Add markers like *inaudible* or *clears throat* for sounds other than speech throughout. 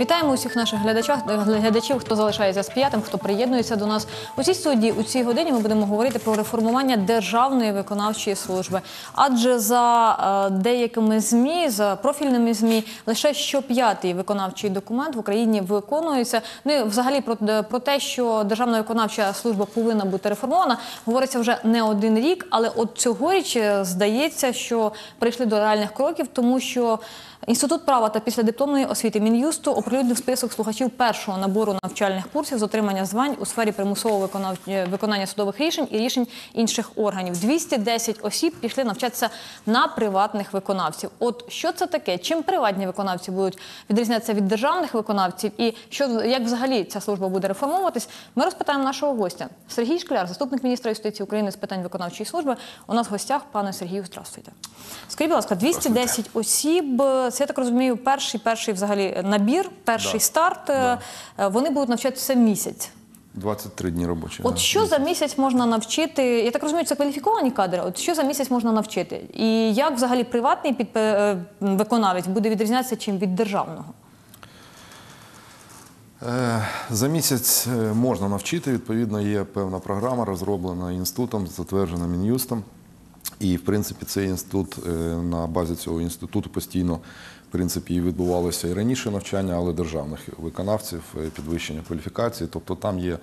Вітаємо усіх наших глядачах, глядачів, хто залишається з п'ятим, хто приєднується до нас. У цій студії у цій годині ми будемо говорити про реформування державної виконавчої служби. Адже за е, деякими змі, за профільними змі, лише щоп'ятий виконавчий документ в Україні виконується. Ну і взагалі про, про те, що державна виконавча служба повинна бути реформована, говориться вже не один рік. Але от цьогоріч е, здається, що прийшли до реальних кроків, тому що. Інститут права та післядипломної освіти Мін'юсту оприлюднив список слухачів першого набору навчальних курсів з отримання звань у сфері примусового е, виконання судових рішень і рішень інших органів. 210 осіб пішли навчатися на приватних виконавців. От що це таке? Чим приватні виконавці будуть відрізнятися від державних виконавців, і що як взагалі ця служба буде реформовуватись? Ми розпитаємо нашого гостя Сергій Шкляр, заступник міністра юстиції України з питань виконавчої служби. У нас в гостях пане Сергію. Здравствуйте. Скажіть, будь ласка, 210 осіб. Це я так розумію, перший перший взагалі набір, перший Да. старт. Е, Вони будуть навчатися місяць. 23 дні робочі. От да. що за місяць можна навчити? Я так розумію, це кваліфіковані кадри. От що за місяць можна навчити? І як взагалі приватний підпе- е, виконавець буде відрізнятися чим від державного? Е, За місяць е, можна навчити. Відповідно, є певна програма, розроблена інститутом, затверджена Мін'юстом. І, в принципі, цей інститут е, на базі цього інституту постійно в принципі, і відбувалося і раніше навчання, але державних виконавців, е, підвищення кваліфікації. Тобто там є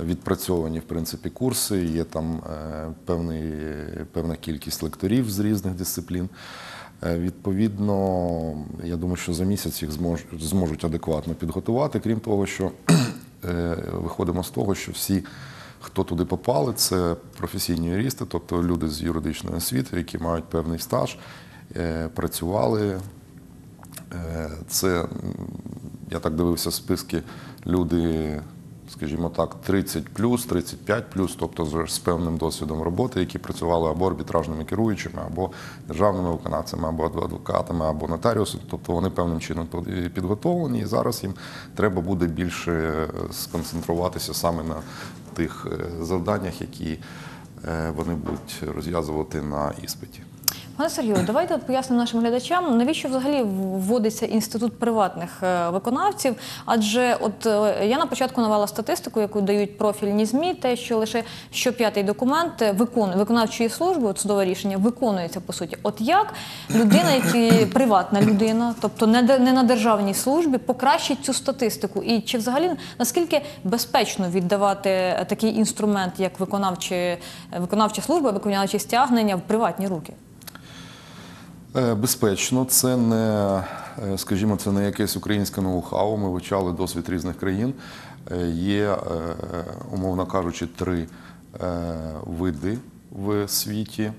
відпрацьовані в принципі, курси, є там е, певний, певна кількість лекторів з різних дисциплін. Відповідно, я думаю, що за місяць їх змож, зможуть адекватно підготувати. Крім того, що *clears throat* виходимо з того, що всі, хто туди попали, це професійні юристи, тобто люди з юридичної освіти, які мають певний стаж, е, працювали. Е, Це, я так дивився списки, люди, скажімо так, 30 плюс, 35 плюс, тобто з- з певним досвідом роботи, які працювали або арбітражними керуючими, або державними виконавцями, або адвокатами, або нотаріусами. Тобто вони певним чином підготовлені, і зараз їм треба буде більше е, сконцентруватися саме на тих е, завданнях, які е, вони будуть розв'язувати на іспиті. Пане Сергію, давайте пояснимо нашим глядачам, навіщо взагалі вводиться інститут приватних е, виконавців? Адже от е, я на початку навела статистику, яку дають профільні змі, те, що лише щоп'ятий документ е, викон, виконавчої служби, судове рішення, виконується по суті. От як людина, які приватна людина, тобто не, на державній службі, покращить цю статистику? І чи взагалі наскільки безпечно віддавати такий інструмент, як виконавчі, виконавча служба, виконавчі стягнення в приватні руки? Е, Безпечно, це не, е, скажімо, це не якесь українське ноу-хау. Ми вивчали досвід різних країн. Е, Є, умовно кажучи, три види в світі.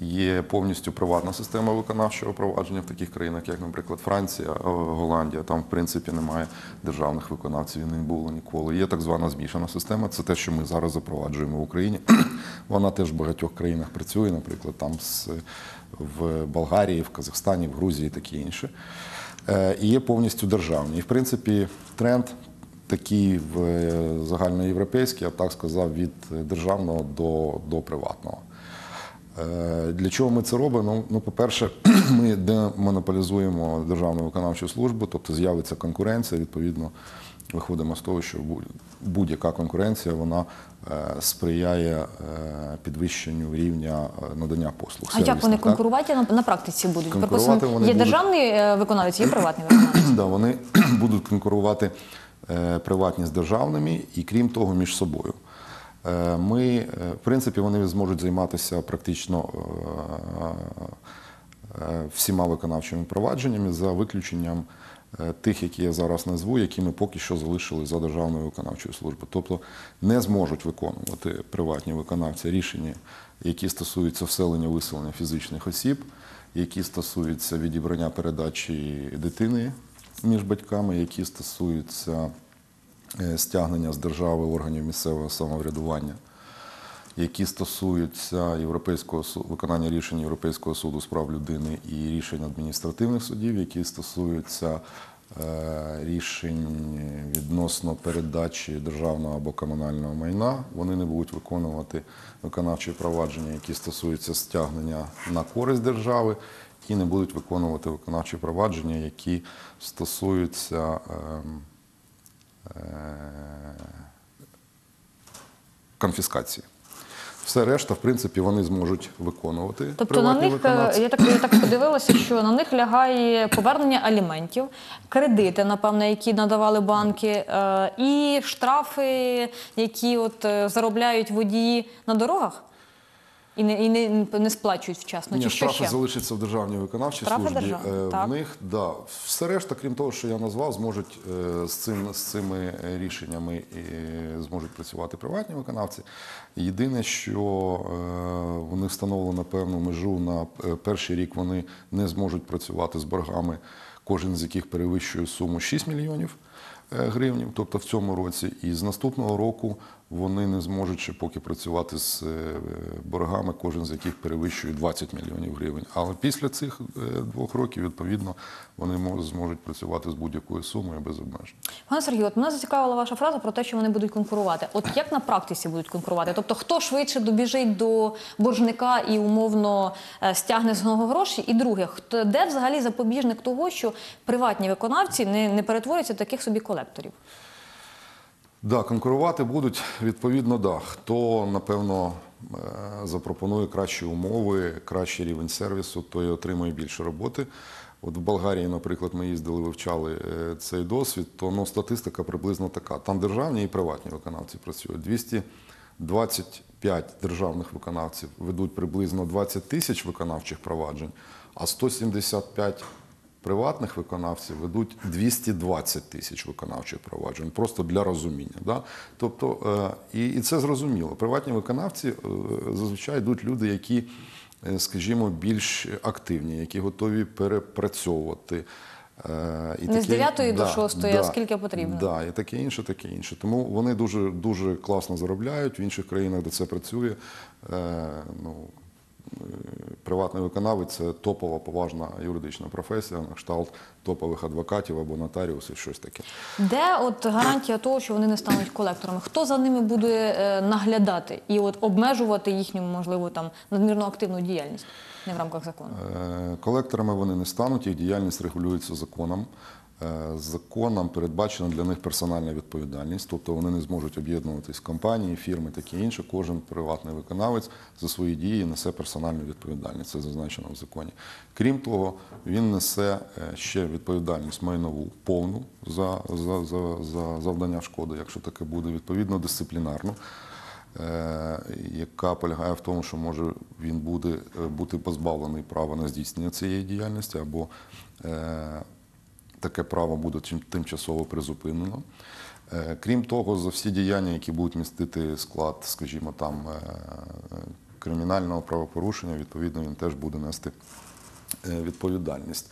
Є повністю приватна система виконавчого провадження в таких країнах, як, наприклад, Франція, е, Голландія. Там, в принципі, немає державних виконавців і не було ніколи. Є так звана змішана система. Це те, що ми зараз запроваджуємо в Україні. *clears throat* Вона теж в багатьох країнах працює, наприклад, там з, в Болгарії, в Казахстані, в Грузії, таке інше. Е, І є повністю державні. І, в принципі, тренд такий в е, загальноєвропейський, я б так сказав, від державного до, до приватного. Е, Для чого ми це робимо? Ну, ну, по-перше, *clears throat* ми демонополізуємо державну виконавчу службу, тобто з'явиться конкуренція. Відповідно, виходимо з того, що будь- будь-яка конкуренція вона е, сприяє е, підвищенню рівня надання послуг. А як вони так? конкурувати на, на практиці будуть? Конкурувати вони є будуть- державний виконавець, є приватний виконавець. *clears throat* Да, вони *clears throat* будуть конкурувати приватні з державними і крім того, між собою. Е, Ми, е, в принципі, вони зможуть займатися практично е, всіма виконавчими провадженнями за виключенням тих, які я зараз назву, які ми поки що залишили за державною виконавчою службою. Тобто не зможуть виконувати приватні виконавці рішення, які стосуються вселення виселення фізичних осіб, які стосуються відібрання передачі дитини між батьками, які стосуються стягнення з держави органів місцевого самоврядування, які стосуються європейського виконання рішень Європейського суду з прав людини і рішень адміністративних судів, які стосуються е, рішень відносно передачі державного або комунального майна. Вони не будуть виконувати виконавчі провадження, які стосуються стягнення на користь держави. і не будуть виконувати виконавчі провадження, які стосуються ем, е, конфіскації. Все решта, в принципі, вони зможуть виконувати. Тобто на них е, виконавці. я так я так подивилася, що на них лягає повернення аліментів, кредити, напевне, які надавали банки, е, і штрафи, які от е, заробляють водії на дорогах і не і не, не сплачують вчасно. Ні, Чи що штрафи ще? залишаться в державній виконавчій Штрафи службі. державні, Е, так. В них да, все решта, крім того, що я назвав, зможуть е, з цим з цими рішеннями е, зможуть працювати приватні виконавці. Єдине, що е, вони встановили певну межу на перший рік. Вони не зможуть працювати з боргами, кожен з яких перевищує суму 6 мільйонів гривень, тобто в цьому році. І з наступного року вони не зможуть ще поки працювати з е, боргами, кожен з яких перевищує 20 мільйонів гривень. Але після цих е, двох років, відповідно, вони мо- зможуть працювати з будь-якою сумою без обмежень. Пане Сергію, от мене зацікавила ваша фраза про те, що вони будуть конкурувати. От як на практиці будуть конкурувати? Тобто, хто швидше добіжить до боржника і умовно е, стягне з нього гроші? І друге, хто де взагалі запобіжник того, що приватні виконавці не, не перетворюються таких собі колекторів? Да, конкурувати будуть відповідно, да. Хто напевно е, запропонує кращі умови, кращий рівень сервісу, той отримує більше роботи. От в Болгарії, наприклад, ми їздили, вивчали е, цей досвід, то ну, статистика приблизно така. Там державні і приватні виконавці працюють. 225 державних виконавців ведуть приблизно 20 тисяч виконавчих проваджень, а 175 приватних виконавців ведуть 220 тисяч виконавчих проваджень, просто для розуміння. Да? Тобто, е, і, і це зрозуміло. Приватні виконавці е, зазвичай йдуть люди, які, е, скажімо, більш активні, які готові перепрацьовувати. і Не з таке- 9-ї до 6-ї, а скільки потрібно. Да, і таке інше, таке інше. Тому вони дуже, дуже класно заробляють. В інших країнах, де це працює, е, ну, приватний виконавець це топова поважна юридична професія, на кшталт топових адвокатів або нотаріусів, щось таке. Де от гарантія того, що вони не стануть колекторами? Хто за ними буде е, наглядати і от обмежувати їхню, можливо, там надмірно активну діяльність не в рамках закону? Е, Колекторами вони не стануть, їх діяльність регулюється законом. Е, Законом передбачена для них персональна відповідальність, тобто вони не зможуть об'єднуватись компанії, фірми, таке інше. Кожен приватний виконавець за свої дії несе персональну відповідальність. Це зазначено в законі. Крім того, він несе е, ще відповідальність майнову повну за, за, за, за завдання шкоди, якщо таке буде, відповідно дисциплінарну. е, Яка полягає в тому, що може він буде бути позбавлений права на здійснення цієї діяльності, або таке право буде тимчасово призупинено. Е, Крім того, за всі діяння, які будуть містити склад, скажімо, там е, кримінального правопорушення, відповідно, він теж буде нести е, відповідальність.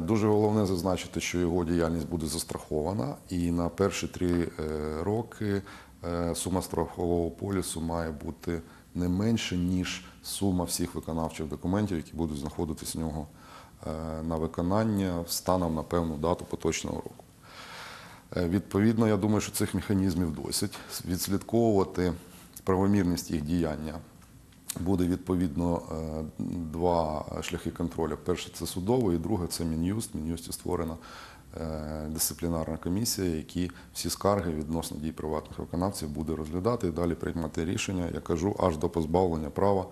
Дуже головне зазначити, що його діяльність буде застрахована, і на перші три роки сума страхового полісу має бути не менше, ніж сума всіх виконавчих документів, які будуть знаходитись в нього е, на виконання станом на певну дату поточного року. Е, Відповідно, я думаю, що цих механізмів досить. Відслідковувати правомірність їх діяння буде відповідно е, два шляхи контролю. Перше це судовий, і друге це Мін'юст. Мін'юсті створена дисциплінарна комісія, які всі скарги відносно дій приватних виконавців буде розглядати і далі приймати рішення, я кажу, аж до позбавлення права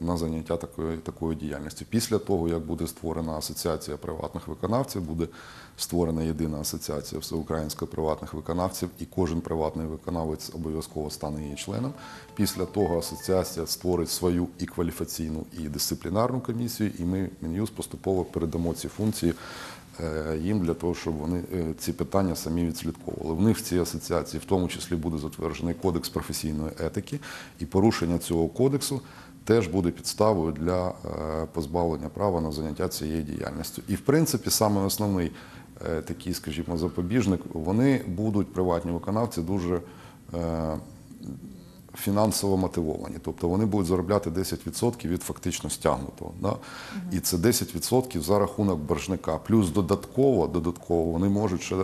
на заняття такої, такої діяльності. Після того, як буде створена асоціація приватних виконавців, буде створена єдина асоціація всеукраїнських приватних виконавців, і кожен приватний виконавець обов'язково стане її членом. Після того асоціація створить свою і кваліфікаційну, і дисциплінарну комісію, і ми Мін'юз поступово передамо ці функції е, їм для того, щоб вони е, ці питання самі відслідковували. В них в цій асоціації в тому числі буде затверджений кодекс професійної етики, і порушення цього кодексу теж буде підставою для е, позбавлення права на заняття цією діяльністю. І в принципі, саме основний е, такий, скажімо, запобіжник, вони будуть приватні виконавці дуже. е, Фінансово мотивовані, тобто вони будуть заробляти 10% від фактично стягнутого. Да? І це 10% за рахунок боржника. Плюс додатково, додатково вони можуть ще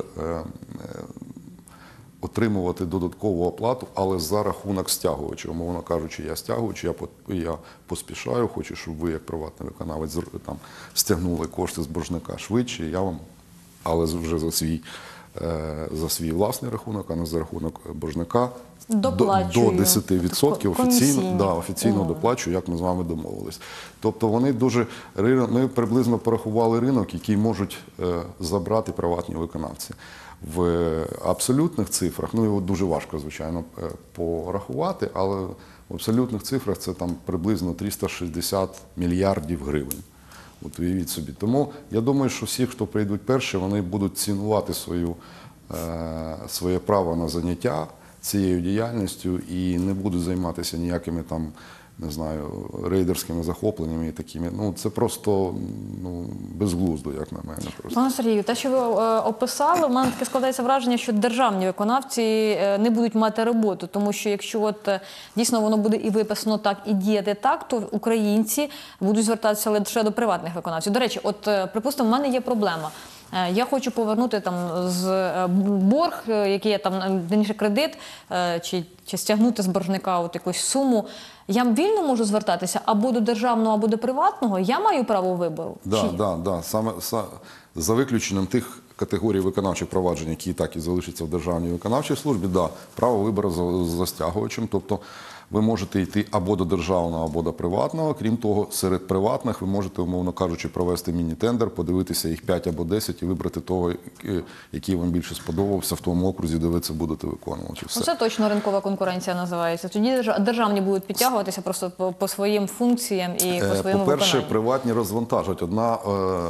отримувати додаткову оплату, але за рахунок стягувача. Умовно кажучи, я стягувач, я, я поспішаю, хочу, щоб ви, як приватний виконавець, там, стягнули кошти з боржника швидше, я вам, але вже за свій, за свій власний рахунок, а не за рахунок боржника. До, до 10% офіційно, да, офіційно умови. доплачую, як ми з вами домовились. Тобто вони дуже ми приблизно порахували ринок, який можуть е, забрати приватні виконавці. В е, абсолютних цифрах, ну його дуже важко, звичайно, е, порахувати, але в абсолютних цифрах це там приблизно 360 мільярдів гривень. От уявіть собі. Тому я думаю, що всі, хто прийдуть перші, вони будуть цінувати свою, е, своє право на заняття цією діяльністю і не будуть займатися ніякими там, не знаю, рейдерськими захопленнями і такими. Ну, це просто ну, безглуздо, як на мене. Просто. Пане Сергію, те, що ви е, описали, в мене таке складається враження, що державні виконавці е, не будуть мати роботу, тому що якщо от е, дійсно воно буде і виписано так, і діяти так, то українці будуть звертатися лише до приватних виконавців. До речі, от е, припустимо, в мене є проблема. Е, Я хочу повернути там з е, борг, е, який я там е, кредит, чи, чи стягнути з боржника от якусь суму. Я вільно можу звертатися або до державного, або до приватного. Я маю право вибору. Да, Чи- да, да. Саме са- за виключенням тих категорій виконавчих проваджень, які і так і залишаться в державній виконавчій службі, да, право вибору за, за стягувачем. Тобто ви можете йти або до державного, або до приватного. Крім того, серед приватних ви можете, умовно кажучи, провести міні-тендер, подивитися їх 5 або 10 і вибрати того, е, який вам більше сподобався в тому окрузі, де ви це будете виконувати. Все. Ну, Це точно ринкова конкуренція називається. Тоді державні будуть підтягуватися просто по, по своїм функціям і по Е, своєму По-перше, виконанню. приватні розвантажать. Одна, е,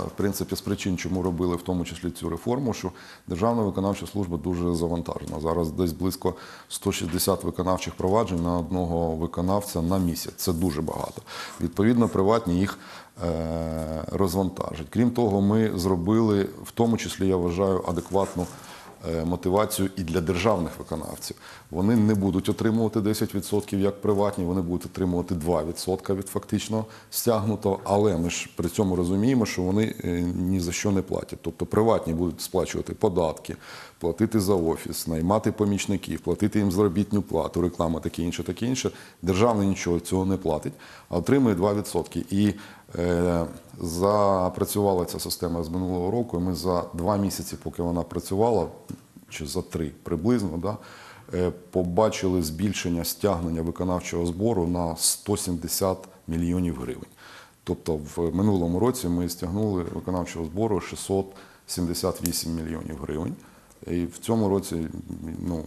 в принципі, з причин, чому робили в тому числі цю реформу, що Державна виконавча служба дуже завантажена. Зараз десь близько 160 виконавчих проваджень на одного виконавця на місяць. Це дуже багато. Відповідно, приватні їх розвантажить. розвантажать. Крім того, ми зробили, в тому числі, я вважаю, адекватну е, мотивацію і для державних виконавців. Вони не будуть отримувати 10% як приватні, вони будуть отримувати 2% від фактично стягнутого, але ми ж при цьому розуміємо, що вони е, ні за що не платять. Тобто приватні будуть сплачувати податки, платити за офіс, наймати помічників, платити їм заробітну плату, реклама, таке інше, таке інше. Державний нічого цього не платить, а отримує 2%. І е, запрацювала ця система з минулого року. І ми за два місяці, поки вона працювала, чи за три приблизно, да, е, побачили збільшення стягнення виконавчого збору на 170 мільйонів гривень. Тобто в минулому році ми стягнули виконавчого збору 678 мільйонів гривень. І в цьому році ну,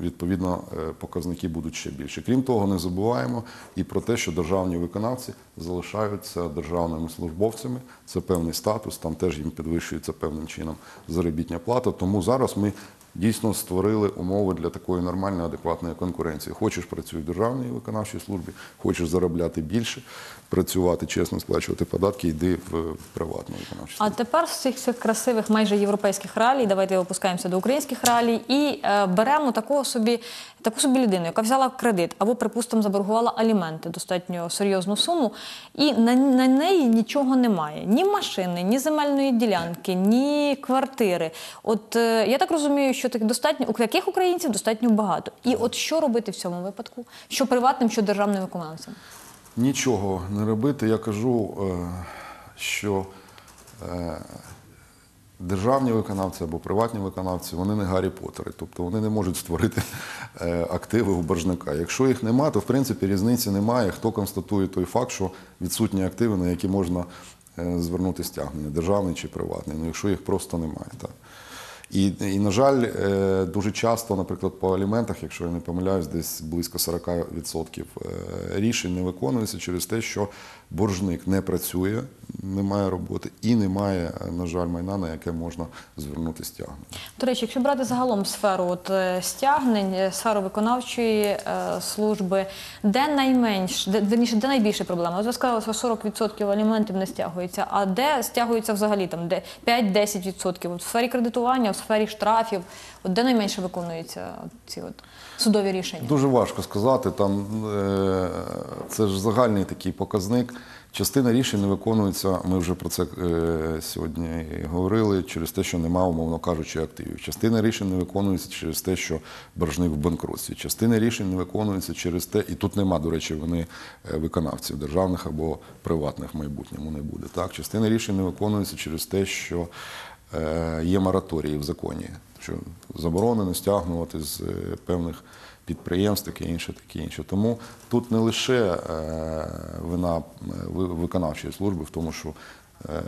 відповідно е, показники будуть ще більше. Крім того, не забуваємо і про те, що державні виконавці залишаються державними службовцями. Це певний статус, там теж їм підвищується певним чином заробітня плата. Тому зараз ми дійсно створили умови для такої нормальної, адекватної конкуренції. Хочеш працюй в державній виконавчій службі, хочеш заробляти більше, працювати чесно, сплачувати податки, йди в приватну виконавчу службу. А тепер з цих, цих красивих майже європейських реалій, давайте опускаємося до українських реалій і е, беремо такого собі, таку собі людину, яка взяла кредит або, припустимо, заборгувала аліменти, достатньо серйозну суму, і на, на неї нічого немає: ні машини, ні земельної ділянки, ні квартири. От е, я так розумію, що так достатньо у таких українців достатньо багато. І от що робити в цьому випадку? Що приватним, що державним виконавцям? Нічого не робити. Я кажу, е, що е, державні виконавці або приватні виконавці вони не Гаррі Поттери, тобто вони не можуть створити е, активи у боржника. Якщо їх нема, то в принципі різниці немає. Хто констатує той факт, що відсутні активи, на які можна звернути стягнення, державний чи приватний. Ну якщо їх просто немає, так. І, і, на жаль, е, дуже часто, наприклад, по аліментах, якщо я не помиляюсь, десь близько 40% е, рішень не виконується через те, що боржник не працює, немає роботи і немає, на жаль, майна, на яке можна звернути стягнення. До речі, якщо брати загалом сферу от, е, стягнень, е, сферу виконавчої е, служби, де найменш, де, верніше, де найбільше проблема? От ви сказали, що 40% аліментів не стягується, а де стягується взагалі там, де 5-10%? В сфері кредитування, в сфері штрафів, от де найменше виконуються от ці от судові рішення? Дуже важко сказати. Там е, це ж загальний такий показник. Частина рішень не виконується. Ми вже про це е, сьогодні говорили через те, що немає, умовно кажучи, активів. Частина рішень не виконується через те, що боржник в банкрутстві. Частина рішень не виконується через те, і тут нема, до речі, вони е, виконавців державних або приватних в майбутньому не буде. Так, частина рішень не виконується через те, що е, є мораторії в законі, що заборонено стягнувати з певних підприємств, таке інше, таке інше. Тому тут не лише е, вина е, виконавчої служби в тому, що е,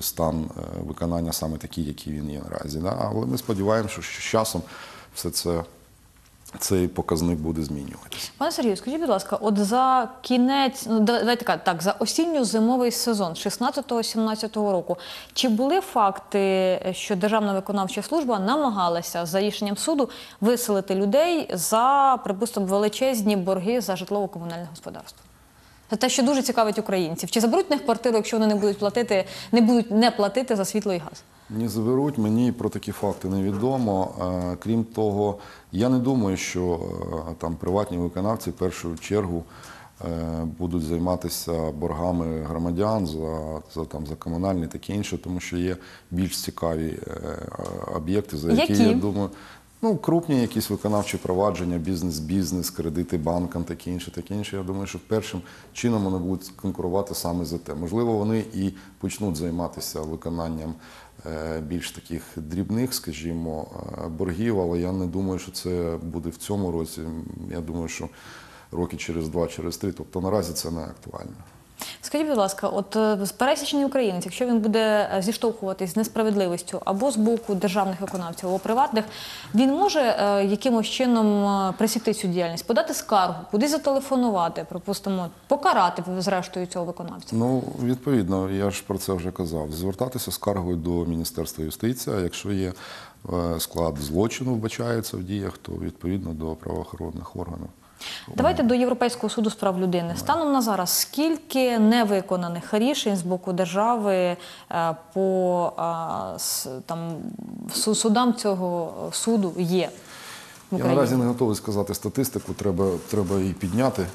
стан виконання саме такий, який він є наразі. Але ми сподіваємося, що з часом все це цей показник буде змінюватися. Пане Сергію, скажіть, будь ласка, от за кінець, ну давайте так, за осінньо-зимовий сезон 16-17 року, чи були факти, що Державна виконавча служба намагалася за рішенням суду виселити людей за, припустимо, величезні борги за житлово-комунальне господарство? Це те, що дуже цікавить українців. Чи заберуть в них квартиру, якщо вони не будуть платити, не будуть не платити за світло і газ? Не заберуть, мені про такі факти невідомо. Е, Крім того, я не думаю, що е, там приватні виконавці в першу чергу е, будуть займатися боргами громадян за, за, там, за комунальні таке інше, тому що є більш цікаві об'єкти, за які, Які? я думаю. Ну, крупні якісь виконавчі провадження, бізнес-бізнес, кредити банкам, таке інше, таке інше. Я думаю, що першим чином вони будуть конкурувати саме за те. Можливо, вони і почнуть займатися виконанням більш таких дрібних, скажімо, е, боргів, але я не думаю, що це буде в цьому році. Я думаю, що роки через два, через три. Тобто наразі це не актуально. Скажіть, будь ласка, от е, пересічний українець, якщо він буде е, зіштовхуватись з несправедливістю або з боку державних виконавців, або приватних, він може е, якимось чином пресікти цю діяльність, подати скаргу, кудись зателефонувати, припустимо, покарати зрештою цього виконавця. Ну, відповідно, я ж про це вже казав. Звертатися скаргою до Міністерства юстиції, якщо є склад злочину, вбачається в діях, то відповідно до правоохоронних органів. Давайте до Європейського суду з прав людини. Станом на зараз, скільки невиконаних рішень з боку держави е, по е, там, судам цього суду є в Я наразі не готовий сказати статистику, треба, треба її підняти.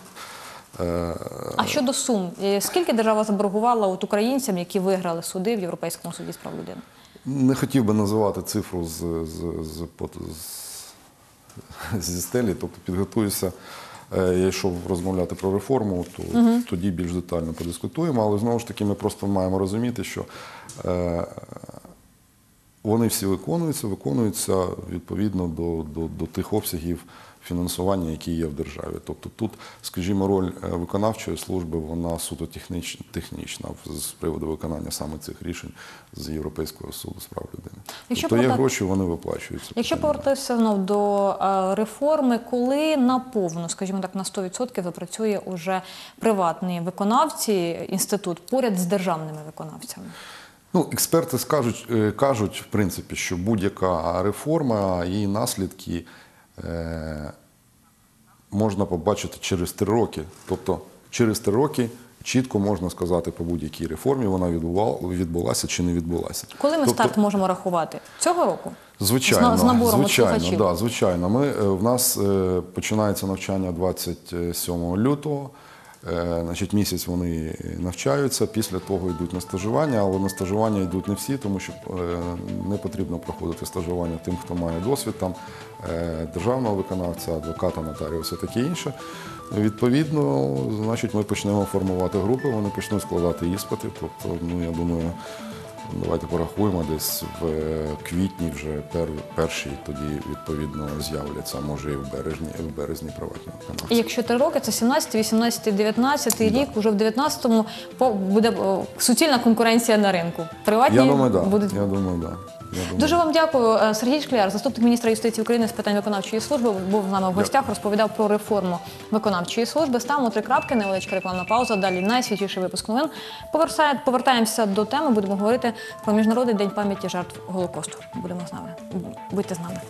Е, А щодо сум, скільки держава заборгувала от українцям, які виграли суди в Європейському суді з прав людини? Не хотів би називати цифру з, з, з, з, зі стелі, тобто підготуюся. Е, Я йшов розмовляти про реформу, то тоді більш детально подискутуємо. Але знову ж таки, ми просто маємо розуміти, що е, вони всі виконуються, виконуються відповідно до, до, до тих обсягів фінансування, які є в державі. Тобто тут, скажімо, роль е, виконавчої служби вона суто технічна з приводу виконання саме цих рішень з Європейського суду з прав людини. Якщо тобто є поверта- гроші, вони виплачуються. Якщо повертатися знов до е, реформи, коли наповну, скажімо так, на 100% запрацює уже приватні виконавці, інститут поряд з державними виконавцями? Ну, експерти скажуть, е, кажуть, в принципі, що будь-яка реформа, її наслідки можна побачити через три роки. Тобто через три роки чітко можна сказати по будь-якій реформі, вона відбулася чи не відбулася. Коли ми Тобто, старт можемо рахувати? Цього року? Звичайно, з, набором звичайно, да, звичайно. Ми, е, в нас е, починається навчання 27 лютого. Е, Значить, місяць вони навчаються, після того йдуть на стажування, але на стажування йдуть не всі, тому що е, не потрібно проходити стажування тим, хто має досвід там е, державного виконавця, адвоката, нотаріуса, таке інше. Відповідно, значить, ми почнемо формувати групи, вони почнуть складати іспити. Тобто, ну я думаю, Давайте порахуємо десь в е, квітні вже пер, перші тоді відповідно з'являться, може і в березні, в березні приватні канали. виконавці. якщо три роки, це 17, 18, 19 рік, уже в 19-му по- буде суцільна конкуренція на ринку. Приватні Я думаю, да. будуть Я думаю, да. Думаю. Дуже вам дякую. Е, Сергій Шкляр, заступник міністра юстиції України з питань виконавчої служби, був з нами в гостях, розповідав про реформу виконавчої служби. Ставимо три крапки, невеличка рекламна пауза. Далі найсвіжіший випуск новин. Повертаємося до теми. Будемо говорити про міжнародний день пам'яті жертв голокосту. Будемо з нами. Будьте з нами.